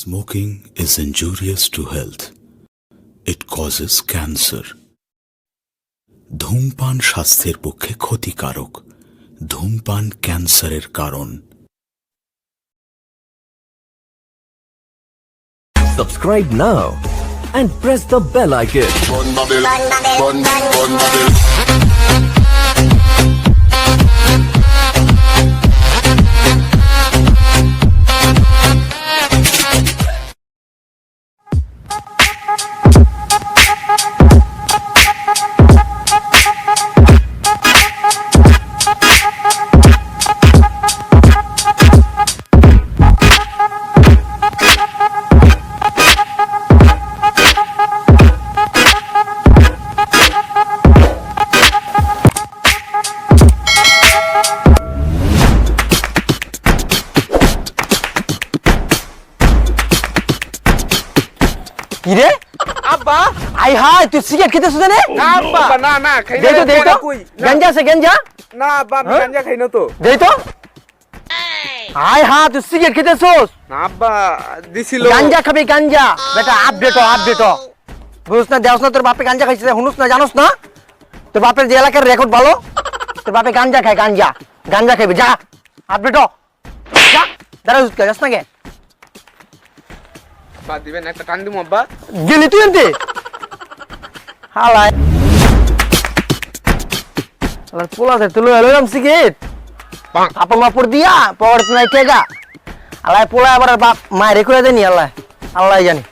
Smoking is injurious to health. It causes cancer. ধূমপান স্বাস্থ্যের পক্ষে ক্ষতিকারক ধূমপান ক্যান্সারের কারণ Subscribe now and press the bell icon. কিরে আব্বা আই হাই তুই সিগারেট খেতেছ না রে না আব্বা না না খাই দেই তো দেই তো কই না, গাঞ্জা আছে গাঞ্জা না আব্বা আমি হ্যাঁ? গাঞ্জা খাই না তো দেই তো আই হা তুই সিগারেট খেতেছস না আব্বা দিছিল গাঞ্জা খাবি গাঞ্জা বেটা আপডেট হ আপডেট হ বুঝছ না দেওস না তোর বাপে গাঞ্জা খাইছে হুনুস না জানোস না তোর বাপের যে এলাকার রেকর্ড ভালো তোর বাপে গাঞ্জা খায় গাঞ্জা গাঞ্জা খাইবে যা আপডেট হ যা দাঁড়া উঠকে যাস না কে আব্বা দিবেন একটা টান আব্বা। গেলি তুই এনতে? হালাই আলার পোলাতে তুলো এলাম সিগারেট। আপন মাপুর দিয়া পড় নাই টেগা আল্লাহ পোলা আবার বাপ মায়ের করে দেনি আল্লাহ। আল্লাহ জানি।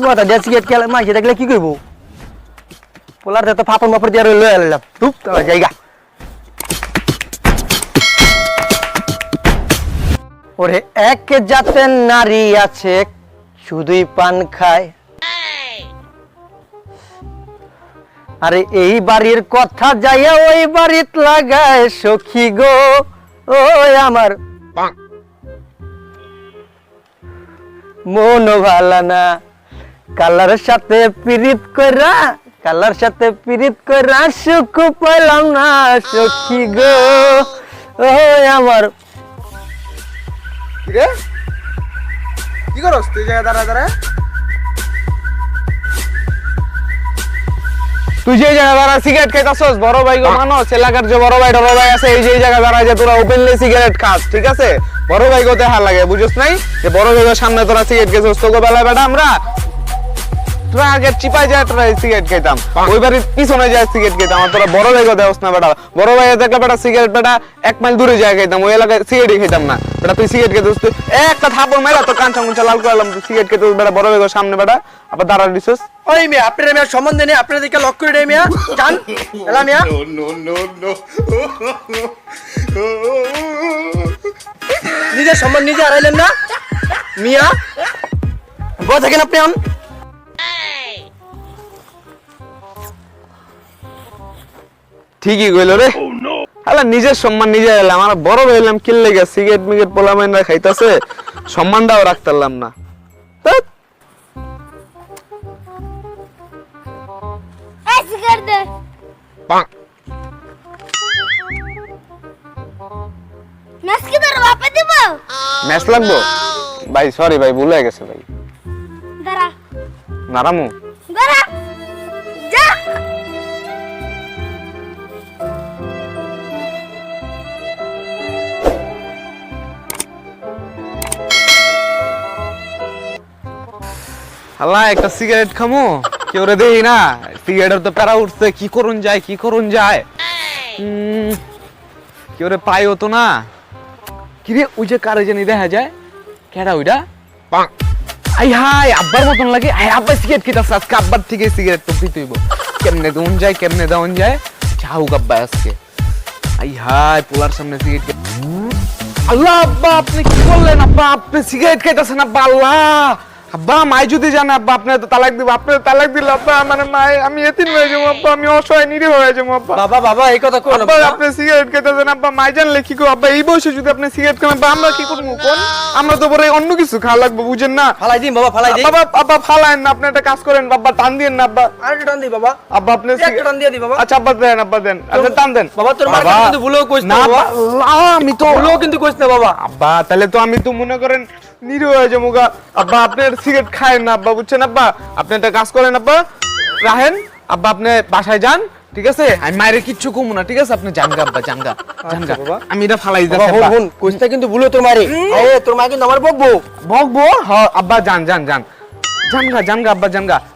বুয়াটা দেশি গেট খেলে মাইকে দেখলে কি করব পোলার তো ফাপন মাপুর দিয়া লয়ে এলাম তাহলে জায়গা ওরে এক জাতের নারী আছে, শুধুই পান খায়। আরে এই বাড়ির কথা যাইয়া ওই বাড়িত লাগায় সখী গো, ও আমার। মন ভালা না, কালার সাথে পিরিত কইরা, কালার সাথে পিরিত কইরা সুখ পাইলাম না সখী গো, ও আমার। রে? কি করস তুই জায়গা দাঁড়া দাঁড়া? তুই যে জায়গা দাঁড়া সিগারেট খাইতাছস বড় ভাই গো মানুষ এলাকার যে বড় ভাই বড় ভাই আছে এই যে জায়গায় জায়গা দাঁড়া যে তোরা ওপেনলি সিগারেট খাস ঠিক আছে? বড় ভাই গো দেখা লাগে বুঝছ নাই? যে বড় ভাই সামনে তোরা সিগারেট খেয়েছিস তোকে বেলা বেটা আমরা ট্রাকের চিপায় যায় তোরা সিগারেট খেতাম ওই বাড়ির পিছনে যায় সিগারেট খেতাম আর তোরা বড় ভাই না বেটা? বড় ভাই দেখলে বেটা সিগারেট বেটা এক মাইল দূরে যায় খেতাম ওই এলাকায় সিগারেটই খেতাম না। বেটা তুই সিগারেট খেতে তুই একটা থাপড় মেরা তো লাল করলাম তুই সিগারেট খেতে বেটা বড় ভাই সামনে বেটা? আবার দাঁড়া দিছিস ওই মেয়ে আপনার মেয়ে সম্বন্ধ নেই আপনার দিকে লক করে দেয় মেয়া। জান এলা মেয়া. নিজের সম্মান নিজে হারাইলেন না? মিয়া বড় থাকেন আপনি ঠিকই কইলো রে। আলা নিজের সম্মান নিজে এলাম। আমার বড় হইলাম কিল্লে গে সিগারেট মিগারেট পোলা মাইনরা খাইতাছে। সম্মানটাও রাখতারলাম না। ম্যাচ লাগবো? ভাই সরি ভাই ভুলে গেছে ভাই। দাঁড়া। নারামু। আল্লাহ একটা সিগারেট খামো? কেউ রে দেই না। সিগারেটের তো প্যারা উঠছে কি করুন যায় কি করুন যায়? কেউ রে পাইও তো না। কিরে ওই যে কারে জানি দেখা যায়? কেডা ওইটা আই হাই আব্বার মতন লাগে। আই আব্বা সিগারেট খেতে আজকে আব্বার থেকে সিগারেট তো পিতুইব কেমনে দেউন যায় কেমনে দেউন যায়? চাও আব্বা আজকে। আই হাই পোলার সামনে সিগারেট আল্লাহ আব্বা আপনি কি করলেন আব্বা? আপনি সিগারেট খাইতেছেন আব্বা আল্লাহ। আব্বা মাই যদি জানে আব্বা আপনার তো তালাক দিব আপনার তালাক দিলে আব্বা মানে মাই আমি এতিম হয়ে যাব আব্বা আমি অসহায় নিরীহ হয়ে যাব আব্বা। বাবা বাবা এই কথা কোন আব্বা আপনি সিগারেট খেতেছেন আব্বা মাই জানলে কি করব আব্বা এই বয়সে যদি আপনি সিগারেট খান আব্বা আমরা কি করব কোন? আমরা তো পরে অন্য কিছু খাওয়া লাগবে বুঝেন না? ফালাই দিন বাবা ফালাই দিন। বাবা আব্বা না আপনি একটা কাজ করেন বাবা টান দিয়েন না আব্বা। আর টান দি বাবা। আব্বা আপনি একটা টান দিয়ে দি বাবা। আচ্ছা আব্বা দেন আব্বা দেন। আপনি টান দেন। বাবা তোর মার কিন্তু ভুলেও কইস না বাবা আমি তো ভুলেও কিন্তু কইস না বাবা। আব্বা তাহলে তো আমি তো মনে করেন নিরীহ হয়ে যাব গা। আব্বা আপনার সিগারেট খায় না আব্বা বুঝছেন আব্বা? আপনি একটা কাজ করেন আব্বা রাহেন আব্বা আপনি বাসায় যান ঠিক আছে? আমি মায়ের কিচ্ছু কমু না ঠিক আছে? আপনি যান গা আব্বা গা আমি এটা ফালাই বাবা দিতেছি হুন কিন্তু ভুলেও তোর মারে। এ তোর মা কিন্তু আমার বকবো। ভগবো হ আব্বা গা যান গা আব্বা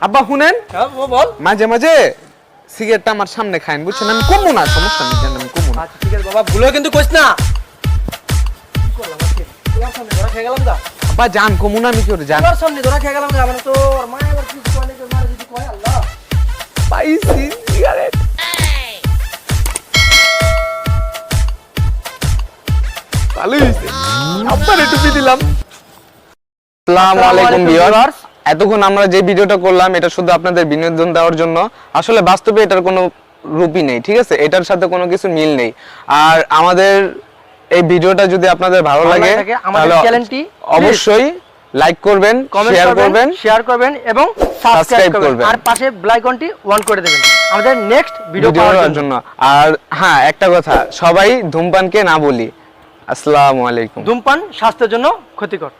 আব্বা শুনেন? হ্যাঁ বল মাঝে মাঝে সিগারেটটা আমার সামনে খায়েন বুঝছেন? আমি কমবো না সমস্যা নেই জান আমি কমবো না। আচ্ছা ঠিক আছে বাবা ভুলেও কিন্তু কইস না। আজকে? সামনে ধরা খেয়ে গেলাম দা আব্বা যান কমু না আমি কি করে যান? তোর সামনে ধরা খেয়ে গেলাম দা তো ওর মা আবার কিছু কয় তোর মা যদি কয় আল্লাহ। পাইছি সিগারেট ভালোই হয়েছে আব্বার একটু দিলাম। আসসালামু আলাইকুম ভিউয়ার্স এতক্ষণ আমরা যে ভিডিওটা করলাম এটা শুধু আপনাদের বিনোদন দেওয়ার জন্য। আসলে বাস্তবে এটার কোনো রূপই নেই ঠিক আছে? এটার সাথে কোনো কিছু মিল নেই। আর আমাদের এই ভিডিওটা যদি আপনাদের ভালো লাগে লাগে, আমাদের চ্যানেলটি অবশ্যই লাইক করবেন শেয়ার করবেন শেয়ার করবেন এবং সাবস্ক্রাইব করবেন। আর পাশে বেল আইকনটি অন করে দেবেন। আমাদের নেক্সট ভিডিও পাওয়ার জন্য। আর হ্যাঁ একটা কথা সবাই ধূমপানকে না বলি। আসসালামু আলাইকুম। ধূমপান স্বাস্থ্যের জন্য ক্ষতিকর।